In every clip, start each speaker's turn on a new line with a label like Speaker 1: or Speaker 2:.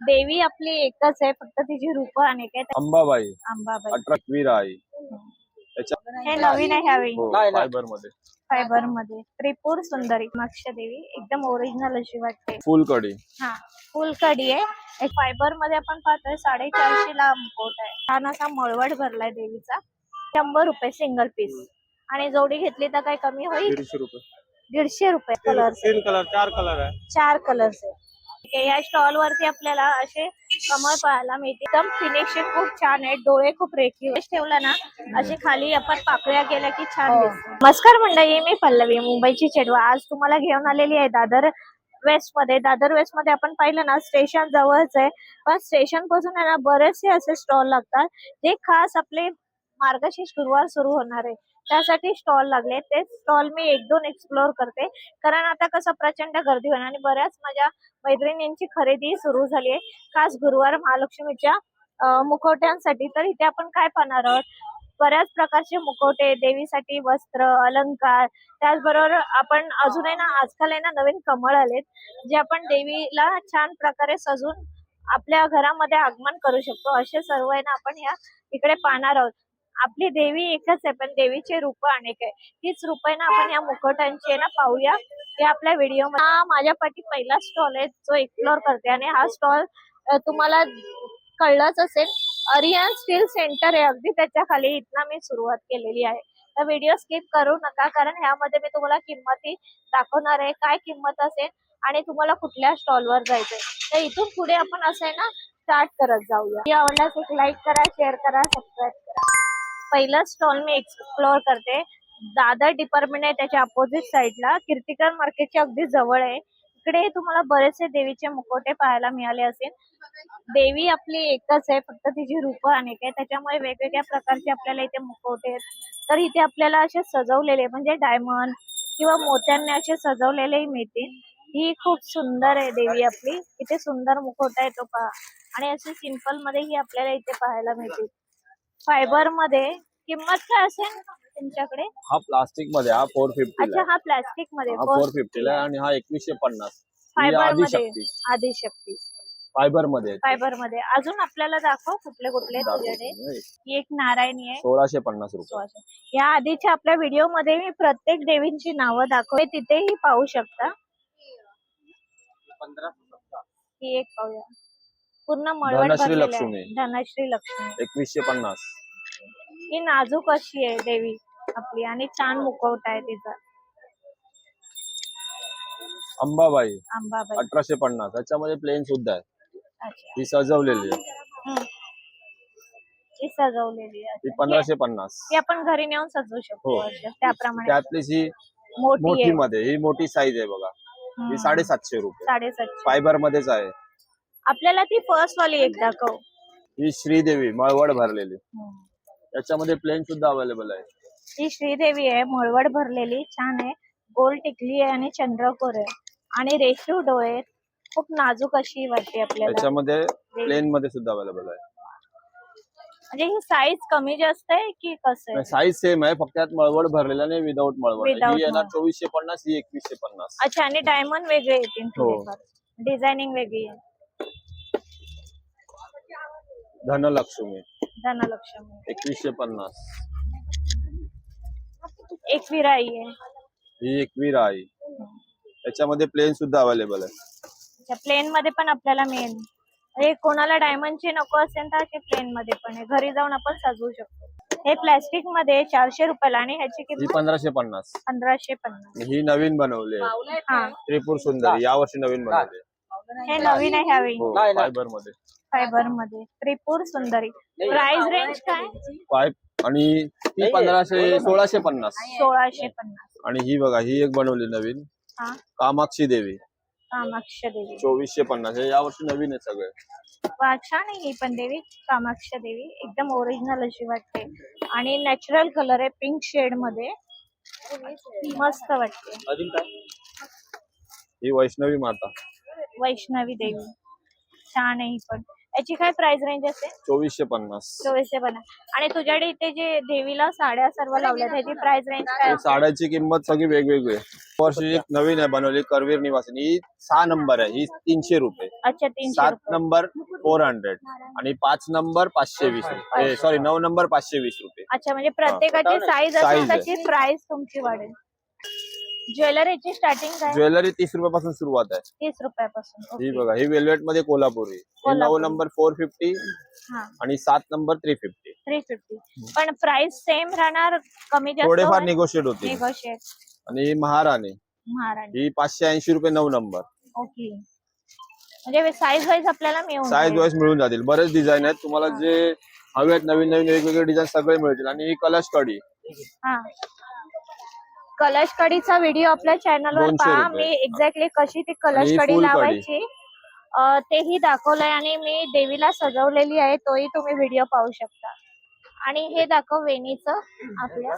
Speaker 1: देवी आपली एकच आहे फक्त तिची रूप अनेक आहेत
Speaker 2: अंबाबाई.
Speaker 1: अंबाबाई.
Speaker 2: आई
Speaker 1: हे नवीन आहे ह्यावेळी.
Speaker 2: हो
Speaker 1: फायबरमध्ये फायबरमध्ये त्रिपुर सुंदरी माक्ष देवी एकदम ओरिजिनल अशी वाटते.
Speaker 2: फुलकडी.
Speaker 1: हा फुल कडी आहे. एक फायबरमध्ये आपण पाहतोय साडेचारशे ला मुकोट आहे. छान असा मळवट भरलाय देवीचा. शंभर रुपये सिंगल पीस आणि जोडी घेतली तर काही कमी होईल?
Speaker 2: दीडशे रुपये.
Speaker 1: दीडशे रुपये कलर
Speaker 3: तीन कलर चार कलर आहे.
Speaker 1: चार कलर्स आहे. ठीक आहे, या स्टॉल वरती आपल्याला असे कमळ पाहायला मिळते एकदम फिनिशिंग खूप छान आहे डोळे खूप रेखीव आहेत. ठेवला ना असे खाली आपण पाकळ्या केल्या की छान दिसतं नमस्कार मंडळी मी पल्लवी मुंबईची चेडवा. आज तुम्हाला घेऊन आलेली आहे दादर वेस्टमध्ये दादर वेस्टमध्ये आपण पाहिलं ना स्टेशन जवळच आहे. पण स्टेशनपासून आहे ना बरेचसे असे स्टॉल लागतात जे खास आपले मार्गशीर्ष गुरुवार सुरू होणार आहे. त्यासाठी स्टॉल लागले. ते स्टॉल मी एक दोन एक्सप्लोअर करते. कारण आता कसं प्रचंड गर्दी होणार आणि बऱ्याच माझ्या मैत्रिणींची खरेदी सुरू झाली आहे. खास गुरुवार महालक्ष्मीच्या मुखवट्यांसाठी. तर इथे आपण काय पाहणार आहोत? बऱ्याच प्रकारचे मुखवटे देवीसाठी वस्त्र अलंकार. त्याचबरोबर आपण अजूनही ना आजकाल आहे ना नवीन कमळ आलेत जे आपण देवीला छान प्रकारे सजून आपल्या घरामध्ये आगमन करू शकतो. असे सर्व आहे ना आपण या इकडे पाहणार आहोत. आपली देवी एकच आहे पण देवीचे रूप अनेक आहे. तीच रूप आहे ना आपण या मुखटांची आहे ना पाहूया. हे आपल्या व्हिडिओ हा माझ्या पाठी पहिला स्टॉल आहे जो एक्सप्लोर करते. आणि हा स्टॉल तुम्हाला कळलंच असेल अरियन स्टील सेंटर आहे. अगदी त्याच्याखाली इथनं मी सुरुवात केलेली आहे. तर व्हिडिओ स्किप करू नका कारण ह्यामध्ये मी तुम्हाला किंमती दाखवणार आहे. काय किंमत असेल आणि तुम्हाला कुठल्या स्टॉलवर जायचंय. तर इथून पुढे आपण असं आहे ना स्टार्ट करत जाऊया. आवडल्यास एक लाईक करा शेअर करा सबस्क्राईब करा. पहिला स्टॉल मी एक्सप्लोअर करते. दादर डिपार्टमेंट आहे त्याच्या अपोजिट साईडला कीर्तिकर मार्केटच्या अगदी जवळ आहे. इकडे तुम्हाला बरेचसे देवीचे मुकोटे पाहायला मिळाले असेल. देवी आपली एकच आहे फक्त तिची रूप अनेक आहे. त्याच्यामुळे वेगवेगळ्या प्रकारचे आपल्याला इथे मुखवटे आहेत. तर इथे आपल्याला असे सजवलेले म्हणजे डायमंड किंवा मोत्यांनी असे सजवलेलेही मिळतील. ही खूप सुंदर आहे देवी आपली. इथे सुंदर मुखवटा आहे तो पहा. आणि असे सिंपलमध्ये ही आपल्याला इथे पाहायला मिळतील. फायबरमध्ये किंमत काय असेल तुमच्याकडे?
Speaker 2: हा प्लास्टिकमध्ये हा फोर फिफ्टी
Speaker 1: अच्छा हा प्लास्टिकमध्ये
Speaker 2: हा फोर फिफ्टी ला आणि हा एकवीसशे पन्नास.
Speaker 1: फायबर
Speaker 2: आधी
Speaker 1: मध्ये
Speaker 2: शक्ती.
Speaker 1: आदिशक्ती फायबरमध्ये. फायबरमध्ये अजून आपल्याला दाखव कुठले कुठले तुझ्याकडे. ही एक नारायणी आहे.
Speaker 2: सोळाशे पन्नास रुपये.
Speaker 1: या आधीच्या आपल्या व्हिडिओमध्ये मी प्रत्येक देवींची नावं दाखवते. तिथेही पाहू शकता. ही एक पाहूया. पूर्ण मळवट
Speaker 2: धनश्री लक्ष्मी.
Speaker 1: आहे. धनश्री लक्ष्मी.
Speaker 2: एकवीसशे पन्नास.
Speaker 1: ही नाजूक अशी आहे देवी आपली आणि छान मुखवटा आहे तिचा.
Speaker 2: अंबाबाई.
Speaker 1: अंबाबाई.
Speaker 2: अठराशे पन्नास. त्याच्यामध्ये प्लेन सुद्धा आहे.
Speaker 1: अच्छा.
Speaker 2: ही सजवलेली आहे.
Speaker 1: हम्म. ही सजवलेली आहे.
Speaker 2: ही पंधराशे पन्नास.
Speaker 1: ती आपण घरी नेऊन सजवू शकतो
Speaker 2: हो.
Speaker 1: अशा. त्याप्रमाणे.
Speaker 2: त्यातलीच ही
Speaker 1: मोठी
Speaker 2: मोठी
Speaker 1: आहे.
Speaker 2: मध्ये ही मोठी साईज आहे बघा.
Speaker 1: हम्म.
Speaker 2: ही. साडेसातशे रुपये.
Speaker 1: साडेसातशे.
Speaker 2: फायबर मध्येच आहे.
Speaker 1: आपल्याला ती फर्स्ट वाली एक दाखव.
Speaker 2: ही श्रीदेवी मळवड भरलेली. त्याच्यामध्ये प्लेन सुद्धा अवेलेबल आहे.
Speaker 1: ही श्रीदेवी आहे मुळवड भरलेली छान आहे. गोल टिकली आहे आणि चंद्रकोर आहे. आणि रेशू डोळे. खूप नाजूक अशी वाटते आपल्याला.
Speaker 2: त्याच्यामध्ये प्लेन मध्ये सुद्धा अवेलेबल आहे.
Speaker 1: म्हणजे ही साईज कमी जास्त आहे की कसं आहे?
Speaker 2: साईज सेम आहे फक्त त्यात मळवड भरलेला नाही विदाऊट मळवड.
Speaker 1: Without
Speaker 2: ही येणार
Speaker 1: मळवड.
Speaker 2: चोवीसशे पन्नास ही एकवीसशे पन्नास.
Speaker 1: अच्छा आणि डायमंड वेगळे येतील
Speaker 2: हो.
Speaker 1: थोडेफार. डिझायनिंग वेगळी आहे.
Speaker 2: धनलक्ष्मी.
Speaker 1: धनलक्ष्मी.
Speaker 2: एकवीसशे पन्नास.
Speaker 1: एक विराई आहे.
Speaker 2: ही एकवीर आहे त्याच्यामध्ये प्लेन सुद्धा अवेलेबल आहे.
Speaker 1: अच्छा प्लेन मध्ये पण आपल्याला मिळेल म्हणजे कोणाला डायमंडची नको असेल तर ते प्लेन मध्ये पण आहे. घरी जाऊन आपण सजवू शकतो. हे प्लॅस्टिकमध्ये चारशे रुपयाला आणि ह्याची
Speaker 2: ही
Speaker 1: किंमत
Speaker 2: पंधराशे पन्नास.
Speaker 1: पंधराशे पन्नास.
Speaker 2: ही नवीन बनवली आहे.
Speaker 1: हा.
Speaker 2: त्रिपुर सुंदरी. यावर्षी नवीन बनवली.
Speaker 1: हे नवीन आहे ह्यावेळी.
Speaker 2: हो
Speaker 1: फायबरमध्ये. फायबरमध्ये. त्रिपुर सुंदरी. प्राइस रेंज काय?
Speaker 2: फाईव्ह आणि ही पंधराशे सोळाशे पन्नास.
Speaker 1: सोळाशे पन्नास.
Speaker 2: आणि ही बघा ही एक बनवली नवीन.
Speaker 1: हा?
Speaker 2: कामाक्षी देवी.
Speaker 1: कामाक्ष देवी.
Speaker 2: चोवीसशे पन्नास. हे यावर्षी नवीन आहे सगळे.
Speaker 1: वा छान आहे ही पण देवी कामाक्ष देवी. एकदम ओरिजिनल अशी वाटते. आणि नॅचरल कलर आहे पिंक शेडमध्ये. मस्त वाटते.
Speaker 2: अजून काय? ही वैष्णवी माता.
Speaker 1: वैष्णवी देवी. छान आहे ही पण. याची काय प्राइस रेंज असेल
Speaker 2: चोवीसशे पन्नास.
Speaker 1: चोवीसशे पन्नास. आणि तुझ्याकडे इथे जे देवीला साड्या सर्व लावल्या त्याची प्राइस रेंज काय?
Speaker 2: साड्याची किंमत सगळी वेगवेगळी आहे. वर्षी एक नवीन आहे बनवली करवीर निवासिनी. ही सहा नंबर आहे ही तीनशे रुपये.
Speaker 1: अच्छा तीनशे
Speaker 2: सात
Speaker 1: रुपये.
Speaker 2: नंबर फोर हंड्रेड आणि पाच नंबर पाचशे वीस रुपये. सॉरी नऊ नंबर पाचशे वीस रुपये.
Speaker 1: अच्छा म्हणजे प्रत्येकाची साईज
Speaker 2: Size आहे.
Speaker 1: तशी प्राइस तुमची वाढेल. ज्वेलरीची स्टार्टिंग काय?
Speaker 2: ज्वेलरी तीस रुपयापासून सुरुवात आहे.
Speaker 1: तीस रुपयापासून
Speaker 2: ही. बघा ही वेल्वेटमध्ये कोल्हापुरी. ही नऊ
Speaker 1: कोल्हापुरी.
Speaker 2: नंबर फोर फिफ्टी आणि सात number three fifty
Speaker 1: three fifty पण प्राइस सेम राहणार कमी जास्त
Speaker 2: थोडेफार निगोशिएट होते आणि ही महाराणी.
Speaker 1: महाराणी.
Speaker 2: ही पाचशे ऐंशी रुपये नऊ नंबर.
Speaker 1: ओके. म्हणजे साईज वाईज आपल्याला मिळून
Speaker 2: साईज
Speaker 1: जाईल.
Speaker 2: वाईज मिळून जातील. बरेच डिझाईन आहेत. तुम्हाला जे हवे आहेत नवीन नवीन वेगवेगळे डिझाईन सगळे मिळतील. आणि ही कडी.
Speaker 1: हा. कलश कडीचा व्हिडिओ आपल्या चॅनलवर
Speaker 2: दोनशे
Speaker 1: पहा.
Speaker 2: रुपये.
Speaker 1: मी एक्झॅक्टली कशी ती कलश
Speaker 2: आणि
Speaker 1: कडी
Speaker 2: फुल.
Speaker 1: लावायची अं, तेही दाखवलंय आणि मी देवीला सजवलेली आहे. तोही तुम्ही व्हिडिओ पाहू शकता. आणि हे दाखव वेणीचं आपल्या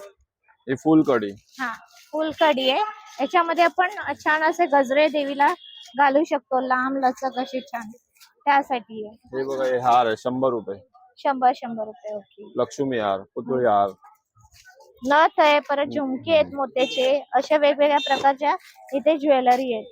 Speaker 2: ही फुल कडी
Speaker 1: हा फुल कडी आहे. याच्यामध्ये आपण छान असे गजरे देवीला घालू शकतो. लांब लचक अशी छान. त्यासाठी आहे.
Speaker 2: हे बघा हे हार आहे. शंभर रुपये.
Speaker 1: शंभर शंभर रुपये ओके
Speaker 2: लक्ष्मी हार पुतळी हार.
Speaker 1: नथ आहे परत झुमके आहेत मोत्याचे अशा वेगवेगळ्या प्रकारच्या इथे ज्वेलरी आहेत.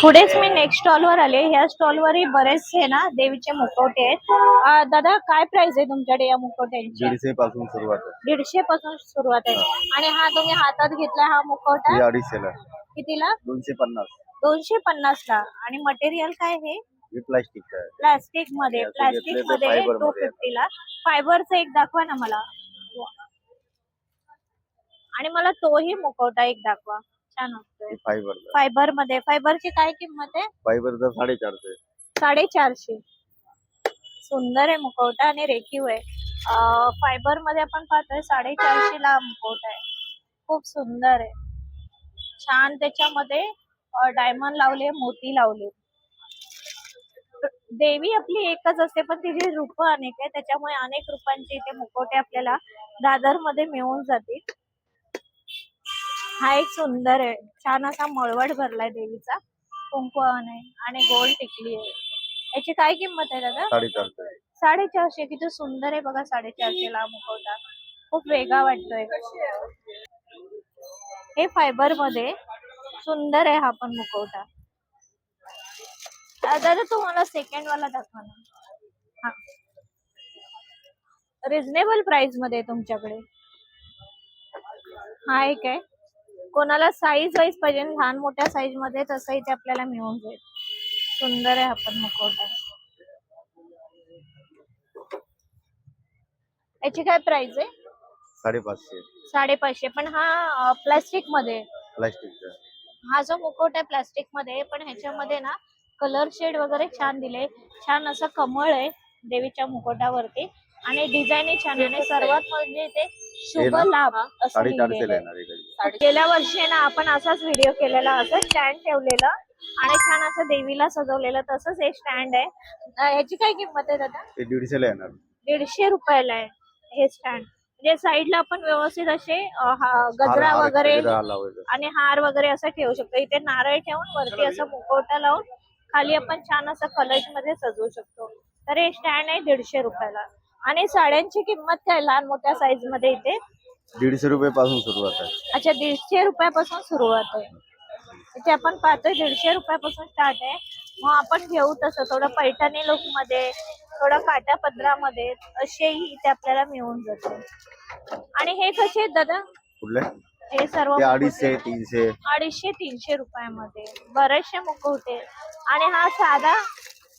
Speaker 1: पुढेच मी नेक्स्ट स्टॉल वर आले. ह्या स्टॉल वरही बरेचसे ना देवीचे मुखवटे आहेत. दादा काय प्राइस आहे तुमच्याकडे या मुखवट्यांची
Speaker 3: दीडशे पासून सुरुवात आहे.
Speaker 1: दीडशे पासून सुरुवात आहे. आणि हा तुम्ही हातात घेतला हा मुखवटा
Speaker 3: अडीचशेला
Speaker 1: कितीला?
Speaker 3: दोनशे पन्नास.
Speaker 1: दोनशे पन्नास ला आणि मटेरियल काय हे
Speaker 3: प्लास्टिक
Speaker 1: प्लास्टिकमध्ये.
Speaker 3: प्लास्टिकमध्ये
Speaker 1: टू
Speaker 3: मध्ये
Speaker 1: फिफ्टी ला. फायबरचं एक दाखवा ना मला. आणि मला तोही मुखवटा एक दाखवा. छान
Speaker 3: ही फायबर
Speaker 1: फायबरमध्ये फायबरची काय किंमत आहे?
Speaker 3: फायबरचा साडेचारशे.
Speaker 1: साडेचारशे. सुंदर आहे मुखवटा आणि रेखीव आहे. फायबरमध्ये आपण पाहतोय साडेचारशे ला मुखवटा आहे. खूप सुंदर आहे. छान त्याच्यामध्ये डायमंड लावले मोती लावले देवी आपली एकच असते पण तिची रूप अनेक आहे त्याच्यामुळे अनेक रूपांचे इथे मुखवटे आपल्याला दादरमध्ये मिळून जातील. हा एक सुंदर आहे. छान असा मळवट भरलाय देवीचा. कुंकवान आहे आणि गोल टिकली आहे. याची काय किंमत आहे दादा?
Speaker 3: साडेचारशे.
Speaker 1: साडेचारशे. किती सुंदर आहे बघा साडेचारशे ला मुखवटा. खूप वेगळा वाटतोय. हे फायबरमध्ये सुंदर आहे हा पण दा- दादा तुम्हाला सेकंड वाला दाखवा ना. हा. रिझनेबल प्राइसमध्ये तुमच्याकडे. हा एक आहे. कोणाला साईज वाईज पाहिजे लहान मोठ्या साईजमध्ये तसं इथे आपल्याला मिळून जाईल. सुंदर आहे हा पण मुखवटा याची काय प्राइस आहे?
Speaker 3: साडेपाचशे.
Speaker 1: साडेपाचशे. पण हा प्लास्टिकमध्ये.
Speaker 3: प्लास्टिकचा.
Speaker 1: हा जो मुकुट आहे प्लास्टिकमध्ये पण ह्याच्यामध्ये ना कलर शेड वगैरे छान दिले. छान असं कमळ आहे देवीच्या मुकुटावरती. आणि डिझाईन छान आहे. आणि सर्वात म्हणजे ते शुभ? लाभ असं
Speaker 3: साडेचारशे
Speaker 1: लिहिलेलं आहे.
Speaker 3: येणार आहे. कधी
Speaker 1: गेल्या वर्षी ना आपण असाच व्हिडिओ केलेला असं स्टँड ठेवलेलं आणि छान असं देवीला सजवलेलं तसंच हे स्टँड आहे. याची काय किंमत आहे दादा?
Speaker 3: ते दीडशेला येणार.
Speaker 1: दीडशे रुपयाला आहे हे स्टँड म्हणजे साईडला आपण व्यवस्थित असे हा- गजरा वगैरे
Speaker 3: गजरा लावायचा.
Speaker 1: आणि हार वगैरे असं ठेवू शकतो. इथे नारळ ठेवून वरती असं मुखवटा लावून खाली आपण छान असं कलशमध्ये सजवू शकतो. तर हे स्टँड आहे दीडशे रुपयाला. आणि साड्यांची किंमत काय? लहान मोठ्या साईजमध्ये इथे?
Speaker 3: दीडशे रुपये पासून सुरुवात आहे.
Speaker 1: अच्छा दीडशे रुपयापासून सुरुवात आहे. इथे आपण पाहतोय दीडशे रुपयापासून स्टार्ट आहे. मग आपण घेऊ तसं. थोडं पैठणी लुकमध्ये थोडं काट्या पदरामध्ये असेही इथे आपल्याला मिळून जाते. आणि हे कसे आहेत दादा?
Speaker 3: कुठले?
Speaker 1: हे सर्व
Speaker 3: ते? अडीचशे तीनशे.
Speaker 1: अडीचशे तीनशे रुपयामध्ये. बरेचसे मुखवटे आणि हा साधा?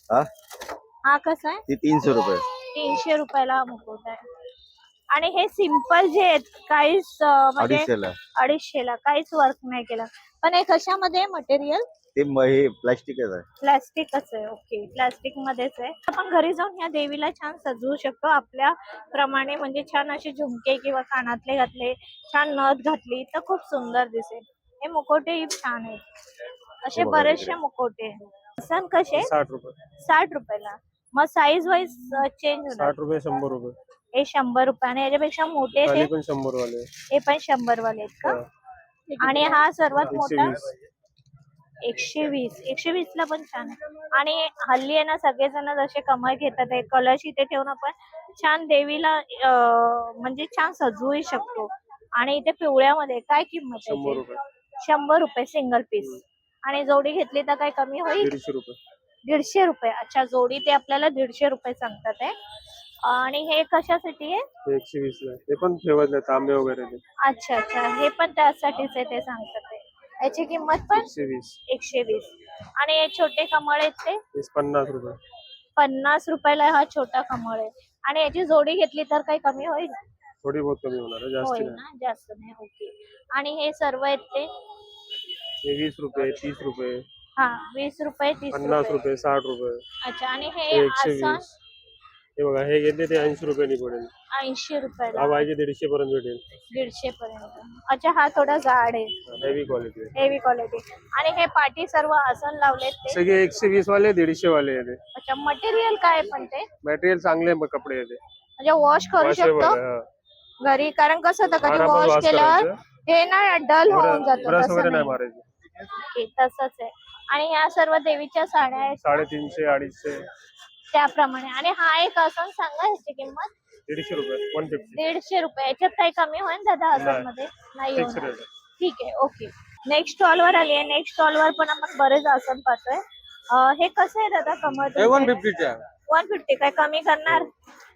Speaker 3: हा?
Speaker 1: कसा आहे?
Speaker 3: ते तीनशे रुपये.
Speaker 1: तीनशे रुपयाला हा मुखवटा आहे. आणि हे सिंपल जे आहेत काहीच अं, म्हणजे
Speaker 3: अडीचशेला
Speaker 1: अडीचशेला काहीच वर्क नाही केलं. पण हे कशामध्ये मटेरियल
Speaker 3: ते म- हे प्लास्टिकच आहे.
Speaker 1: प्लास्टिकच आहे ओके प्लास्टिक मध्येच आहे. आपण घरी जाऊन ह्या देवीला छान सजवू शकतो. आपल्या प्रमाणे म्हणजे छान असे झुमके किंवा कानातले घातले छान नथ घातली तर खूप सुंदर दिसेल. हे मुखवटे छान आहेत. असे
Speaker 3: हे बघा
Speaker 1: बरेचसे
Speaker 3: तिकडे.
Speaker 1: मुखवटे सण कसे
Speaker 4: साठ रुपये.
Speaker 1: साठ रुपयाला. मग साईज वाईज चेंज होणार.
Speaker 4: साठ रुपये शंभर रुपये.
Speaker 1: हे शंभर रुपये आणि याच्यापेक्षा मोठे
Speaker 4: खाली पण शंभर वाले
Speaker 1: हे पण शंभर वाले आहेत का. आणि हा सर्वात
Speaker 4: एकशे
Speaker 1: मोठा?
Speaker 4: वीस.
Speaker 1: एकशे वीस. एकशे वीस ला पण छान आहे. आणि हल्ली आहे ना सगळेजण जसे कमळ घेतात आहे कलश इथे ठेवून आपण छान देवीला अं, म्हणजे छान सजवू शकतो. आणि इथे पिवळ्यामध्ये काय किंमत आहे
Speaker 2: शंभर
Speaker 1: याची?
Speaker 2: रुपये.
Speaker 1: शंभर रुपये सिंगल पीस आणि जोडी घेतली तर काय कमी होईल?
Speaker 2: दीडशे रुपये.
Speaker 1: दीडशे रुपये. अच्छा जोडी ते आपल्याला दीडशे रुपये सांगतात आहे आणि हे कशासाठी आहे?
Speaker 2: ते एकशे वीस ला ते पण ठेवत तांबे वगैरे ते.
Speaker 1: अच्छा अच्छा. हे पण त्यासाठीच आहे ते सांगतात याची किंमत पण?
Speaker 2: एकशे वीस.
Speaker 1: एकशे वीस. आणि हे छोटे कमळ आहेत ते?
Speaker 2: वीस पन्नास रुपये.
Speaker 1: पन्नास रुपयाला हा छोटा कमळ आहे. आणि याची जोडी घेतली तर काही कमी होईल?
Speaker 2: थोडी बहुत कमी होणार आहे, जास्त
Speaker 1: होईल
Speaker 2: नाही.
Speaker 1: ना? जास्त नाही ओके. आणि हे सर्व आहेत ते?
Speaker 2: वीस रुपये तीस रुपये.
Speaker 1: हा वीस रुपये तीस
Speaker 2: पन्नास
Speaker 1: रुपये.
Speaker 2: रुपये साठ रुपये.
Speaker 1: अच्छा आणि हे
Speaker 2: एकशे
Speaker 1: आसन?
Speaker 2: वीस. हे बघा हे घेतले ते ऐंशी रुपयानी पडेल.
Speaker 1: ऐंशी रुपयाला.
Speaker 2: हा पाहिजे दीडशे पर्यंत भेटेल.
Speaker 1: दीडशे पर्यंत अच्छा हा थोडा जाड आहे.
Speaker 2: हेवी क्वालिटी
Speaker 1: हेवी क्वालिटी आणि हे पाठी सर्व आसन लावलेत ते?
Speaker 2: सगळे एकशे वीस वाले दीडशे वाले येते.
Speaker 1: अच्छा मटेरियल काय पण ते?
Speaker 2: मटेरियल चांगले कपडे येते.
Speaker 1: म्हणजे वॉश करू शकतो? घरी कारण कसं होतं कधी वॉश
Speaker 2: wash
Speaker 1: केल्यावर
Speaker 2: करायचं.
Speaker 1: हे ना डल होऊन जातं
Speaker 2: ब्रश
Speaker 1: तसं
Speaker 2: वगैरे नाही
Speaker 1: नाही.
Speaker 2: मारायचे.
Speaker 1: ओके, तसंच आहे. आणि ह्या सर्व देवीच्या साड्या आहेत?
Speaker 2: साडेतीनशे अडीचशे.
Speaker 1: त्याप्रमाणे. आणि हा एक आसन सांगा ह्याची किंमत?
Speaker 2: दीडशे रुपये वन फिफ्टी
Speaker 1: दीडशे रुपये. याच्यात काही कमी होईल दादा आसनमध्ये नाही होणार. ठीक आहे ओके. नेक्स्ट स्टॉल वर आली आहे. नेक्स्ट स्टॉल वर पण आपण बरेच आसन पाहतोय. अं, हे कसं आहे दादा कमळ
Speaker 2: वन फिफ्टीच्या
Speaker 1: वन फिफ्टी काय कमी करणार?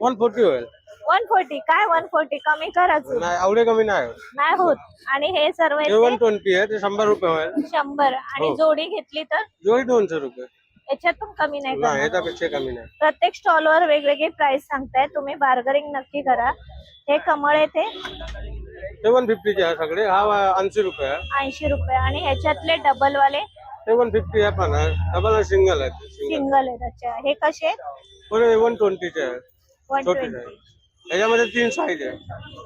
Speaker 2: वन फोर्टी होईल.
Speaker 1: वन फोर्टी काय वन फोर्टी कमी करा अजून.
Speaker 2: नाही एवढे कमी नाही
Speaker 1: नाही होत. आणि हे सर्व
Speaker 2: हे
Speaker 1: आहेत
Speaker 2: वन ट्वेंटी आहे ते शंभर रुपये होईल.
Speaker 1: शंभर. आणि
Speaker 2: हो.
Speaker 1: जोडी घेतली तर?
Speaker 2: जोडी दोनशे रुपये.
Speaker 1: याच्यातून कमी नाही
Speaker 2: नाही
Speaker 1: करणार.
Speaker 2: याच्यापेक्षा कमी नाही.
Speaker 1: प्रत्येक स्टॉल वर वेगवेगळी प्राइस सांगताय. तुम्ही बार्गरिंग नक्की करा. हे कमळ आहे ते.
Speaker 2: ते वन फिफ्टीचे आहे सगळे. हा ऐंशी रुपये आहे.
Speaker 1: ऐंशी रुपये. आणि ह्याच्यातले डबल वाले?
Speaker 2: ते वन फिफ्टी आहे पण डबल सिंगल आहे सिंगल
Speaker 1: सिंगल आहेत. अच्छा. हे कसे
Speaker 2: वन ट्वेंटीचे आहे.
Speaker 1: वन
Speaker 2: छोटे
Speaker 1: ट्वेंटी
Speaker 2: आहे. याच्यामध्ये तीन साईज आहे.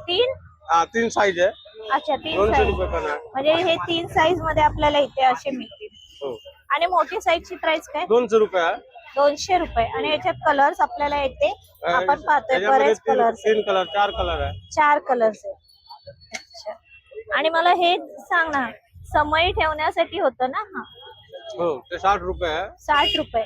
Speaker 1: तीन?
Speaker 2: हा तीन साईज आहे.
Speaker 1: अच्छा तीन
Speaker 2: दोनशे
Speaker 1: साईज
Speaker 2: रुपये पण आहे.
Speaker 1: म्हणजे हे तीन साईजमध्ये आपल्याला इथे असे मिळतील. आणि मोठी साईजची प्राइस काय?
Speaker 2: दोनशे रुपये
Speaker 1: दोनशे रुपये. आणि याच्यात कलर्स आपल्याला येते. आपण पाहतोय
Speaker 2: याच्यामध्ये
Speaker 1: बरेच
Speaker 2: तीन
Speaker 1: कलर्स
Speaker 2: तीन कलर चार कलर आहे.
Speaker 1: चार कलर्स आहेत. अच्छा. आणि मला हे सांग ना समय ठेवण्यासाठी होतं ना हा?
Speaker 2: हो ते साठ रुपये आहे.
Speaker 1: साठ रुपये.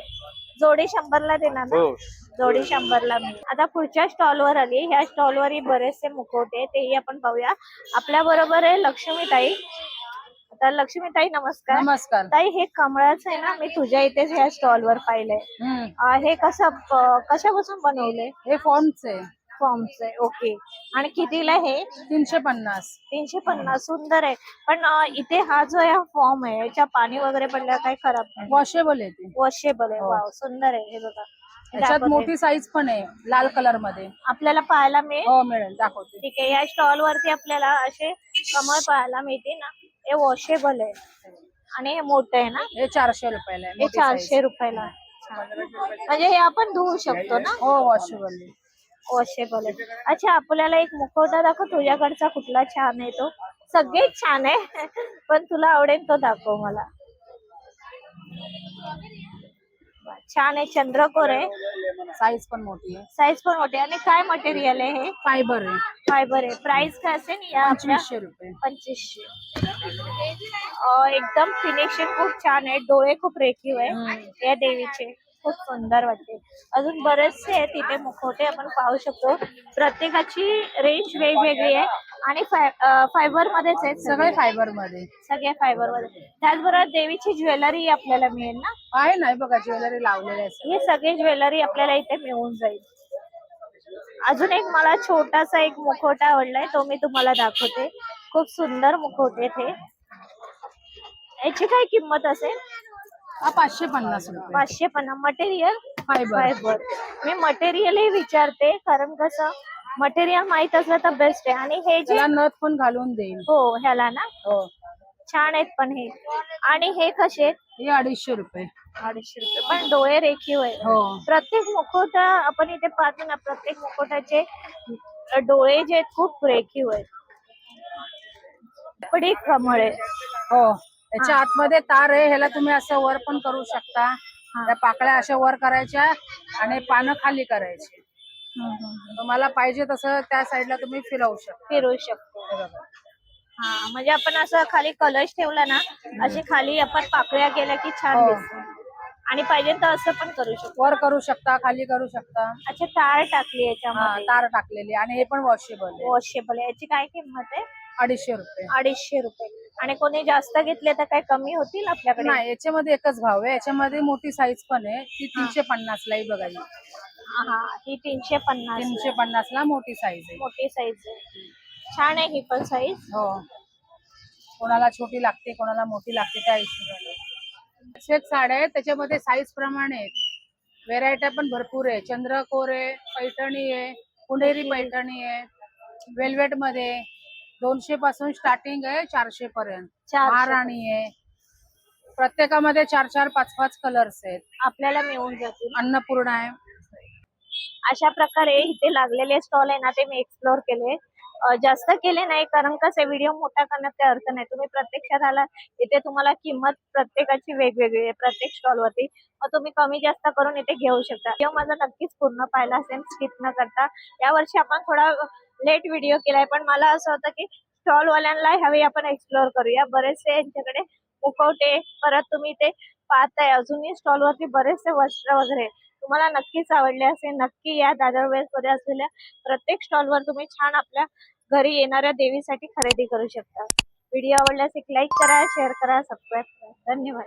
Speaker 1: जोडी शंभरला देणार ना?
Speaker 2: हो.
Speaker 1: जोडी शंभरला मिळेल आता पुढच्या स्टॉल वर आली. ह्या स्टॉल वरही बरेचसे मुखवटे आहेत, तेही आपण पाहूया. आपल्या बरोबर आहे लक्ष्मीताई. आता लक्ष्मीताई नमस्कार.
Speaker 4: नमस्कार.
Speaker 1: ताई हे कमळाचं आहे ना मी तुझ्या इथेच ह्या स्टॉल वर पाहिलंय. अं, हे कसं प- कशापासून बनवले
Speaker 4: हे फॉर्मच आहे
Speaker 1: फॉर्मच आहे ओके. आणि कितीला हे?
Speaker 4: तीनशे पन्नास.
Speaker 1: तीनशे पन्नास. सुंदर आहे. पण अं, इथे हा जो हा फॉर्म आहे याच्या पाणी वगैरे पडल्यावर काही खराब नाही.
Speaker 4: वॉशेबल आहे ते.
Speaker 1: वॉशेबल आहे. वाव सुंदर आहे. हे बघा.
Speaker 4: त्याच्यात
Speaker 1: दाखवते.
Speaker 4: मोठी साईज पण आहे लाल कलरमध्ये.
Speaker 1: आपल्याला पाहायला मिळेल?
Speaker 4: हो मिळेल. दाखवते.
Speaker 1: ठीक आहे. या स्टॉल वरती आपल्याला असे कमळ पाहायला मिळते ना. हे वॉशेबल आहे. आणि हे मोठं आहे ना?
Speaker 4: हे चारशे रुपयाला आहे
Speaker 1: हे
Speaker 4: मोठी size.
Speaker 1: चारशे रुपयाला. आहे. म्हणजे हे आपण धुवू शकतो ना?
Speaker 4: हो वॉशेबल
Speaker 1: वॉशेबल आहे. अच्छा आपल्याला एक मुखवटा दाखव. तुझ्याकडचा कुठला छान आहे तो. सगळेच छान आहे. पण तुला आवडेल तो दाखव मला. छान आहे. चंद्रकोर आहे.
Speaker 4: साईज पण मोठी आहे.
Speaker 1: साईज पण मोठी आहे. आणि काय मटेरियल आहे हे?
Speaker 4: फायबर आहे.
Speaker 1: फायबर आहे. प्राइस काय असेल? या आपल्या
Speaker 4: पंचवीसशे रुपये.
Speaker 1: पंचवीसशे. अं, एकदम फिनिशिंग खूप छान आहे. डोळे खूप रेखीव आहे. या देवीचे. खूप सुंदर वाटते. अजून बरेचसे आहेत तिथे मुखवटे आपण पाहू शकतो. प्रत्येकाची रेंज वेगवेगळी आहे. आणि फायबर मध्येच आहेत
Speaker 4: सगळे. फायबरमध्ये
Speaker 1: सगळ्या फायबरमध्ये त्याचबरोबर देवीची ज्वेलरी आपल्याला मिळेल ना?
Speaker 4: आहे नाही बघा ज्वेलरी लावलेले आहे
Speaker 1: हे सगळे. ज्वेलरी आपल्याला इथे मिळून जाईल. अजून एक मला छोटासा एक मुखवटा आवडलाय तो मी तुम्हाला दाखवते. खूप सुंदर मुखवटे ते याची काय किंमत असेल?
Speaker 4: हा पाचशे पन्नास रुपये.
Speaker 1: पाचशे पन्नास. मटेरियल
Speaker 4: फायबर
Speaker 1: फायबर मी मटेरियलही विचारते कारण कसं मटेरियल माहीत असलं तर बेस्ट आहे. आणि हे जे
Speaker 4: त्याला नथ पण घालून देईल.
Speaker 1: हो ह्याला ना?
Speaker 4: हो.
Speaker 1: छान आहेत पण हे. आणि हे कसे आहेत?
Speaker 4: हे अडीचशे रुपये.
Speaker 1: अडीचशे रुपये. पण डोळे रेखीव आहे
Speaker 4: हो.
Speaker 1: प्रत्येक मुखवटा आपण इथे पाहतो ना प्रत्येक मुखवट्याचे डोळे जे आहेत खूप रेखीव आहेत. पडी कमळ आहे
Speaker 4: हो. त्याच्या आतमध्ये तार आहे ह्याला तुम्ही असं वर पण करू शकता. त्या पाकळ्या अशा वर करायच्या आणि पानं खाली करायची. तुम्हाला पाहिजे तसं त्या साईडला तुम्ही फिरवू शकता.
Speaker 1: फिरू शकतो.
Speaker 4: हे.
Speaker 1: हा म्हणजे आपण असं खाली कलश ठेवला ना असे खाली आपण पाकळ्या केल्या की छान
Speaker 4: हो.
Speaker 1: दिसतं. आणि पाहिजे तर असं पण करू शकतो.
Speaker 4: वर करू शकता खाली करू शकता.
Speaker 1: अच्छा तार टाकली
Speaker 4: हा
Speaker 1: याच्यामध्ये.
Speaker 4: तार टाकलेली आणि हे पण वॉशेबल आहे.
Speaker 1: वॉशेबल याची काय किंमत आहे?
Speaker 4: अडीचशे रुपये.
Speaker 1: अडीचशे रुपये. आणि कोणी जास्त घेतले तर काय कमी होतील आपल्याकडे?
Speaker 4: नाही याच्यामध्ये एकच भाव आहे. याच्यामध्ये मोठी साईज पण आहे. ती तीनशे पन्नास ला बघा ही.
Speaker 1: हा ही तीनशे पन्नास
Speaker 4: तीनशे पन्नास ला मोठी साईज आहे.
Speaker 1: मोठी साईज आहे. छान आहे ही पण साईज
Speaker 4: हो. कोणाला छोटी लागते कोणाला मोठी लागते त्या हिशोबाने. अशेच साड्या आहेत त्याच्यामध्ये साईज प्रमाणे आहेत. व्हेरायट्या पण भरपूर आहे. चंद्रकोर आहे पैठणी आहे पुणेरी पैठणी आहे. वेल्वेटमध्ये. दोनशे पासून स्टार्टिंग आहे चारशे पर्यंत.
Speaker 1: चारशे.
Speaker 4: महाराणी आहे. प्रत्येकामध्ये चार चार पाच पाच कलर्स आहेत.
Speaker 1: आपल्याला मिळून जातील.
Speaker 4: अन्नपूर्णा आहे.
Speaker 1: अशा प्रकारे इथे लागलेले स्टॉल आहे ना ते मी एक्सप्लोर केले. जास्त केले नाही कारण कसं व्हिडिओ मोठा करण्यात काही अर्थ नाही. तुम्ही प्रत्यक्षात आला इथे तुम्हाला किंमत प्रत्येकाची वेगवेगळी आहे प्रत्येक स्टॉल वरती. मग तुम्ही कमी जास्त करून इथे घेऊ शकता. व्हिडिओ माझा नक्कीच पूर्ण पाहिला असेल स्किप न करता. यावर्षी आपण थोडा लेट व्हिडिओ केलाय पण मला असं होतं की स्टॉल वाल्यांना आपण एक्सप्लोर करूया. बरेचसे यांच्याकडे मुखवटे परत तुम्ही ते पाहताय. अजूनही स्टॉल वरती बरेचसे वस्त्र वगैरे. तुम्हाला नक्कीच आवडले असेल नक्की या दादर वेळेस मध्ये असलेल्या प्रत्येक स्टॉल वर तुम्ही छान आपल्या घरी येणाऱ्या देवीसाठी खरेदी करू शकता. व्हिडिओ आवडल्यास एक लाईक करा शेअर करा सबस्क्राईब करा. धन्यवाद.